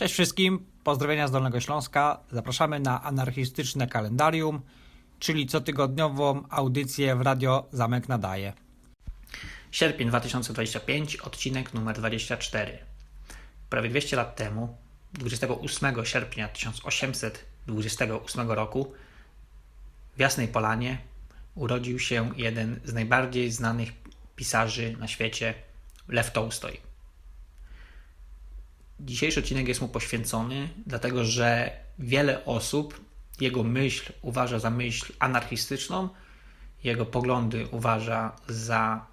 Cześć wszystkim, pozdrowienia z Dolnego Śląska. Zapraszamy na anarchistyczne kalendarium, czyli cotygodniową audycję w Radio Zamek Nadaje. Sierpień 2025, odcinek numer 24. Prawie 200 lat temu, 28 sierpnia 1828 roku, w Jasnej Polanie urodził się jeden z najbardziej znanych pisarzy na świecie, Lew Tolstoj. Dzisiejszy odcinek jest mu poświęcony, dlatego że wiele osób jego myśl uważa za myśl anarchistyczną, jego poglądy uważa za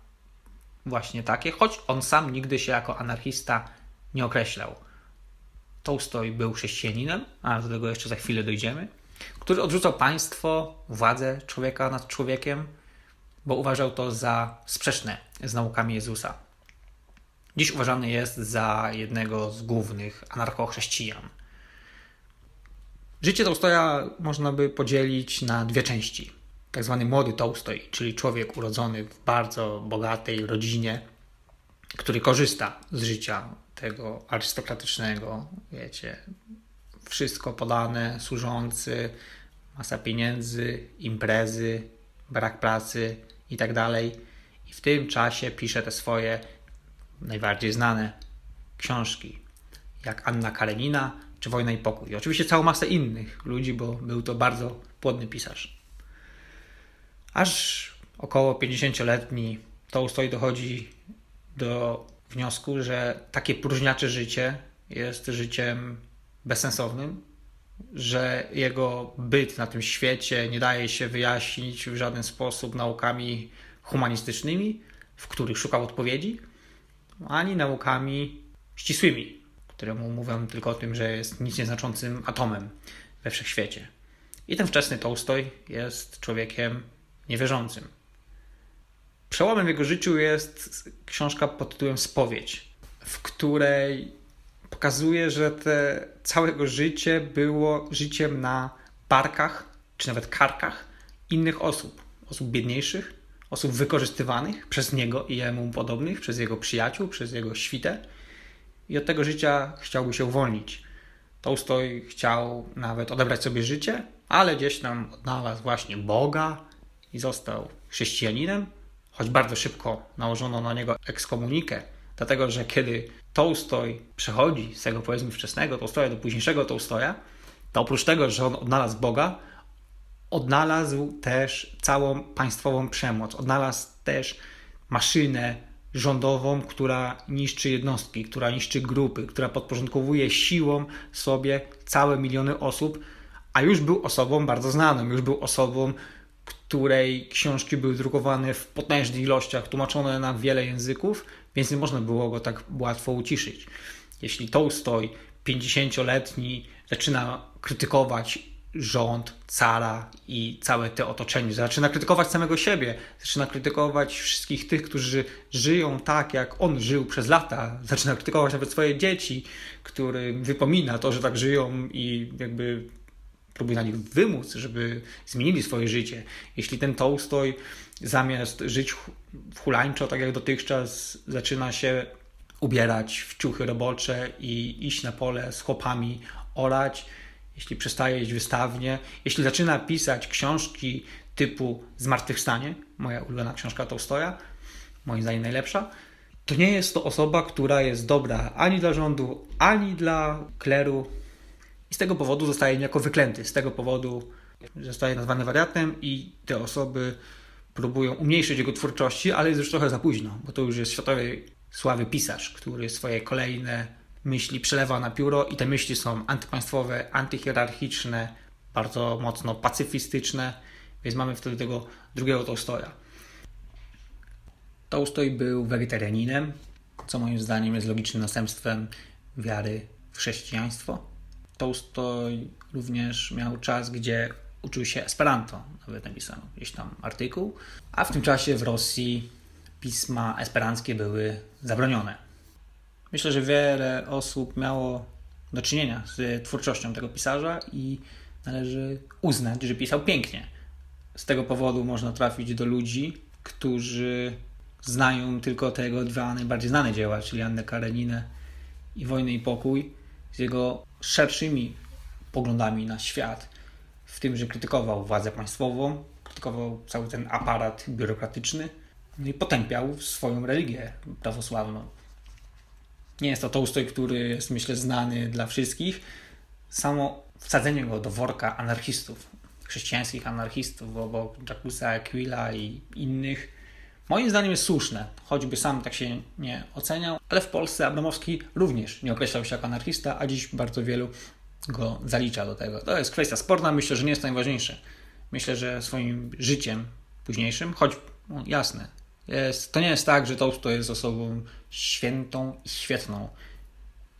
właśnie takie, choć on sam nigdy się jako anarchista nie określał. Tolstoj był chrześcijaninem, a do tego jeszcze za chwilę dojdziemy, który odrzucał państwo, władzę człowieka nad człowiekiem, bo uważał to za sprzeczne z naukami Jezusa. Dziś uważany jest za jednego z głównych anarchochrześcijan. Życie Tolstoja można by podzielić na dwie części. Tak zwany młody Tolstoj, czyli człowiek urodzony w bardzo bogatej rodzinie, który korzysta z życia tego arystokratycznego, wiecie, wszystko podane, służący, masa pieniędzy, imprezy, brak pracy i tak. I w tym czasie pisze te swoje najbardziej znane książki, jak Anna Karenina czy Wojna i Pokój. I oczywiście całą masę innych ludzi, bo był to bardzo płodny pisarz. Aż około 50-letni Tolstoj dochodzi do wniosku, że takie próżniacze życie jest życiem bezsensownym, że jego byt na tym świecie nie daje się wyjaśnić w żaden sposób naukami humanistycznymi, w których szukał odpowiedzi, ani naukami ścisłymi, które mu mówią tylko o tym, że jest nic nieznaczącym atomem we wszechświecie. I ten wczesny Tolstoj jest człowiekiem niewierzącym. Przełomem w jego życiu jest książka pod tytułem Spowiedź, w której pokazuje, że te, całe jego życie było życiem na barkach, czy nawet karkach innych osób, osób biedniejszych, osób wykorzystywanych przez niego i jemu podobnych, przez jego przyjaciół, przez jego świtę. I od tego życia chciałby się uwolnić. Tolstoj chciał nawet odebrać sobie życie, ale gdzieś tam odnalazł właśnie Boga i został chrześcijaninem, choć bardzo szybko nałożono na niego ekskomunikę, dlatego że kiedy Tolstoj przechodzi z tego powiedzmy wczesnego Tolstoja do późniejszego Tolstoja, to oprócz tego, że on odnalazł Boga, odnalazł też całą państwową przemoc, odnalazł też maszynę rządową, która niszczy jednostki, która niszczy grupy, która podporządkowuje siłą sobie całe miliony osób, a już był osobą bardzo znaną, już był osobą, której książki były drukowane w potężnych ilościach, tłumaczone na wiele języków, więc nie można było go tak łatwo uciszyć. Jeśli Tolstoj, 50-letni, zaczyna krytykować rząd, cara i całe te otoczenie. Zaczyna krytykować samego siebie, zaczyna krytykować wszystkich tych, którzy żyją tak, jak on żył przez lata. Zaczyna krytykować nawet swoje dzieci, którym wypomina to, że tak żyją i jakby próbuje na nich wymóc, żeby zmienili swoje życie. Jeśli ten Tolstoj zamiast żyć hulańczo, tak jak dotychczas, zaczyna się ubierać w ciuchy robocze i iść na pole z chłopami, orać, jeśli przestaje iść wystawnie, jeśli zaczyna pisać książki typu Zmartwychwstanie, moja ulubiona książka Tolstoja, moim zdaniem najlepsza, to nie jest to osoba, która jest dobra ani dla rządu, ani dla kleru. I z tego powodu zostaje niejako wyklęty. Z tego powodu zostaje nazwany wariatem i te osoby próbują umniejszyć jego twórczości, ale jest już trochę za późno, bo to już jest światowej sławy pisarz, który swoje kolejne myśli przelewa na pióro i te myśli są antypaństwowe, antyhierarchiczne, bardzo mocno pacyfistyczne, więc mamy wtedy tego drugiego Tolstoja. Tolstoj był wegetarianinem, co moim zdaniem jest logicznym następstwem wiary w chrześcijaństwo. Tolstoj również miał czas, gdzie uczył się Esperanto, nawet napisano gdzieś tam artykuł, a w tym czasie w Rosji pisma esperanckie były zabronione. Myślę, że wiele osób miało do czynienia z twórczością tego pisarza i należy uznać, że pisał pięknie. Z tego powodu można trafić do ludzi, którzy znają tylko te jego dwa najbardziej znane dzieła, czyli Annę Kareninę i Wojnę i Pokój, z jego szerszymi poglądami na świat, w tym, że krytykował władzę państwową, krytykował cały ten aparat biurokratyczny no i potępiał swoją religię prawosławną. Nie jest to Tolstoj, który jest, myślę, znany dla wszystkich. Samo wsadzenie go do worka anarchistów, chrześcijańskich anarchistów, obok Jacquesa Aquila i innych, moim zdaniem jest słuszne, choćby sam tak się nie oceniał, ale w Polsce Abramowski również nie określał się jako anarchista, a dziś bardzo wielu go zalicza do tego. To jest kwestia sporna, myślę, że nie jest to najważniejsze. Myślę, że swoim życiem późniejszym, choć no, jasne, jest, to nie jest tak, że Tolstoj jest osobą świętą i świetną.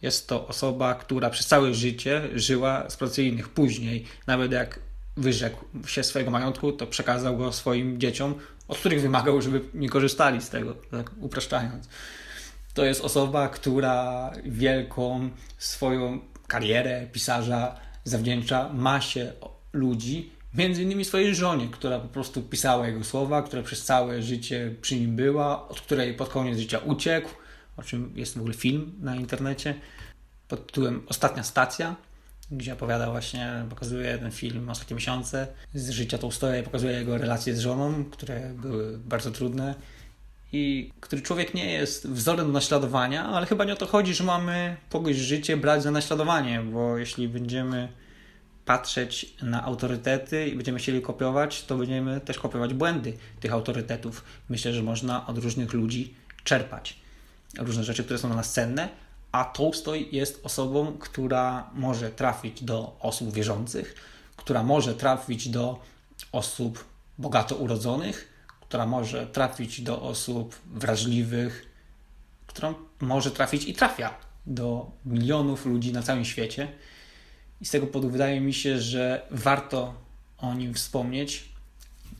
Jest to osoba, która przez całe życie żyła z pracy innych. Później, nawet jak wyrzekł się swojego majątku, to przekazał go swoim dzieciom, od których wymagał, żeby nie korzystali z tego, tak upraszczając. To jest osoba, która wielką swoją karierę pisarza zawdzięcza masie ludzi, między innymi swojej żonie, która po prostu pisała jego słowa, która przez całe życie przy nim była, od której pod koniec życia uciekł, o czym jest w ogóle film na internecie pod tytułem Ostatnia Stacja, gdzie opowiada właśnie, pokazuje ten film Ostatnie Miesiące z życia Tolstoja i pokazuje jego relacje z żoną, które były bardzo trudne i który człowiek nie jest wzorem do naśladowania, ale chyba nie o to chodzi, że mamy kogoś życie brać za naśladowanie, bo jeśli będziemy patrzeć na autorytety i będziemy chcieli kopiować, to będziemy też kopiować błędy tych autorytetów. Myślę, że można od różnych ludzi czerpać różne rzeczy, które są dla nas cenne, a Tolstoj jest osobą, która może trafić do osób wierzących, która może trafić do osób bogato urodzonych, która może trafić do osób wrażliwych, która może trafić i trafia do milionów ludzi na całym świecie. I z tego powodu wydaje mi się, że warto o nim wspomnieć.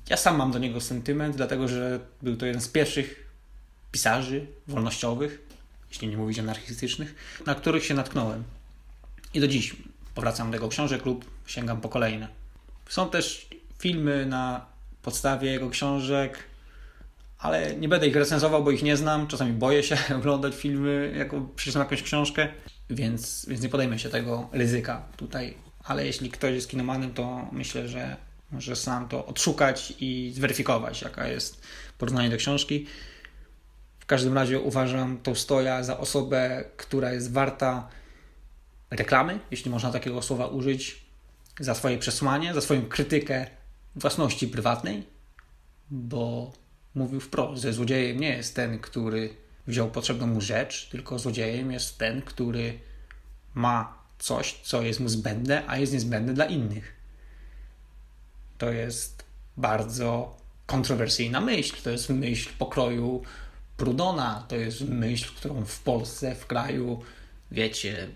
Ja sam mam do niego sentyment, dlatego że był to jeden z pierwszych pisarzy wolnościowych, jeśli nie mówić anarchistycznych, na których się natknąłem. I do dziś powracam do jego książek lub sięgam po kolejne. Są też filmy na podstawie jego książek, ale nie będę ich recenzował, bo ich nie znam. Czasami boję się oglądać filmy, jak przeczytam jakąś książkę, więc, więc nie podejmę się tego ryzyka tutaj. Ale jeśli ktoś jest kinomanem, to myślę, że może sam to odszukać i zweryfikować, jaka jest porównanie do książki. W każdym razie uważam Tolstoja za osobę, która jest warta reklamy, jeśli można takiego słowa użyć, za swoje przesłanie, za swoją krytykę własności prywatnej, bo mówił wprost, że złodziejem nie jest ten, który wziął potrzebną mu rzecz, tylko złodziejem jest ten, który ma coś, co jest mu zbędne, a jest niezbędne dla innych. To jest bardzo kontrowersyjna myśl. To jest myśl pokroju Prudona, to jest myśl, którą w Polsce, w kraju, wiecie,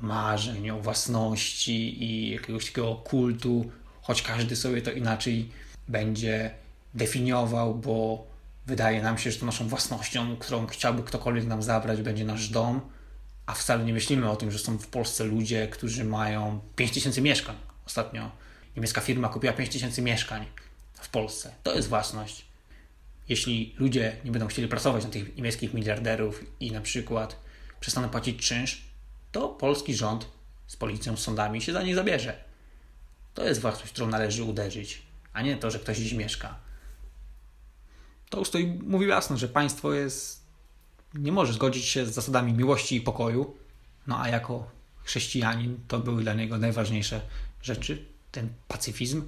marzeń o własności i jakiegoś takiego kultu, choć każdy sobie to inaczej będzie definiował, bo wydaje nam się, że to naszą własnością, którą chciałby ktokolwiek nam zabrać, będzie nasz dom, a wcale nie myślimy o tym, że są w Polsce ludzie, którzy mają 5000 mieszkań. Ostatnio niemiecka firma kupiła 5000 mieszkań w Polsce. To jest własność. Jeśli ludzie nie będą chcieli pracować na tych niemieckich miliarderów i na przykład przestaną płacić czynsz, to polski rząd z policją, z sądami się za nich zabierze. To jest własność, którą należy uderzyć, a nie to, że ktoś dziś mieszka. Tolstoj mówił jasno, że państwo jest, nie może zgodzić się z zasadami miłości i pokoju, no a jako chrześcijanin to były dla niego najważniejsze rzeczy, ten pacyfizm.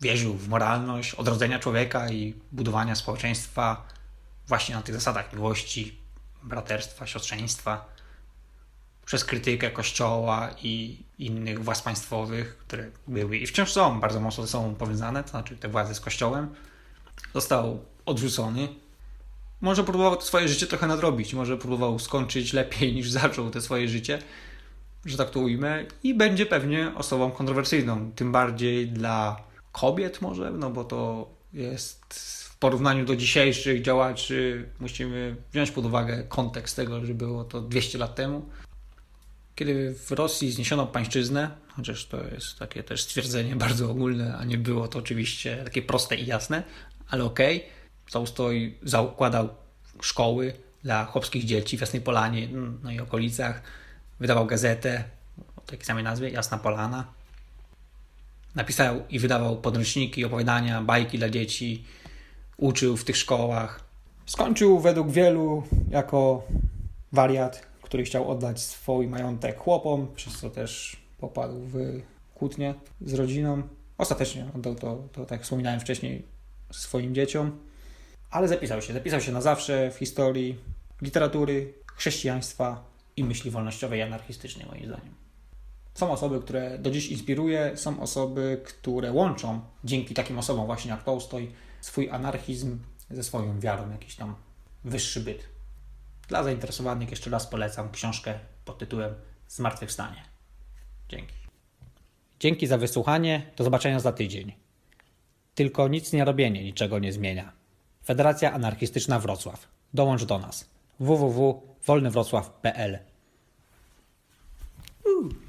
Wierzył w moralność odrodzenia człowieka i budowania społeczeństwa właśnie na tych zasadach miłości, braterstwa, siostrzeństwa, przez krytykę kościoła i innych władz państwowych, które były i wciąż są bardzo mocno ze sobą powiązane, to znaczy te władze z kościołem został odrzucony. Może próbował swoje życie trochę nadrobić, może próbował skończyć lepiej niż zaczął te swoje życie, że tak to ujmę, i będzie pewnie osobą kontrowersyjną, tym bardziej dla kobiet może, no bo to jest w porównaniu do dzisiejszych działaczy, musimy wziąć pod uwagę kontekst tego, że było to 200 lat temu, kiedy w Rosji zniesiono pańszczyznę, chociaż to jest takie też stwierdzenie bardzo ogólne, a nie było to oczywiście takie proste i jasne, ale okej. Okay. Tolstoj zakładał szkoły dla chłopskich dzieci w Jasnej Polanie no i okolicach. wydawał gazetę o takiej samej nazwie, Jasna Polana. Napisał i wydawał podręczniki, opowiadania, bajki dla dzieci, uczył w tych szkołach. Skończył według wielu jako wariat, który chciał oddać swój majątek chłopom, przez co też popadł w kłótnię z rodziną. Ostatecznie oddał to, to tak wspominałem wcześniej, swoim dzieciom. Ale zapisał się, zapisał się na zawsze w historii literatury, chrześcijaństwa i myśli wolnościowej i anarchistycznej, moim zdaniem. Są osoby, które do dziś inspiruje, są osoby, które łączą dzięki takim osobom właśnie jak Tolstoj swój anarchizm ze swoją wiarą, jakiś tam wyższy byt. Dla zainteresowanych jeszcze raz polecam książkę pod tytułem Zmartwychwstanie. Dzięki. Dzięki za wysłuchanie. Do zobaczenia za tydzień. Tylko nic nie robienie niczego nie zmienia. Federacja Anarchistyczna Wrocław. Dołącz do nas. www.wolnywrocław.pl Ooh.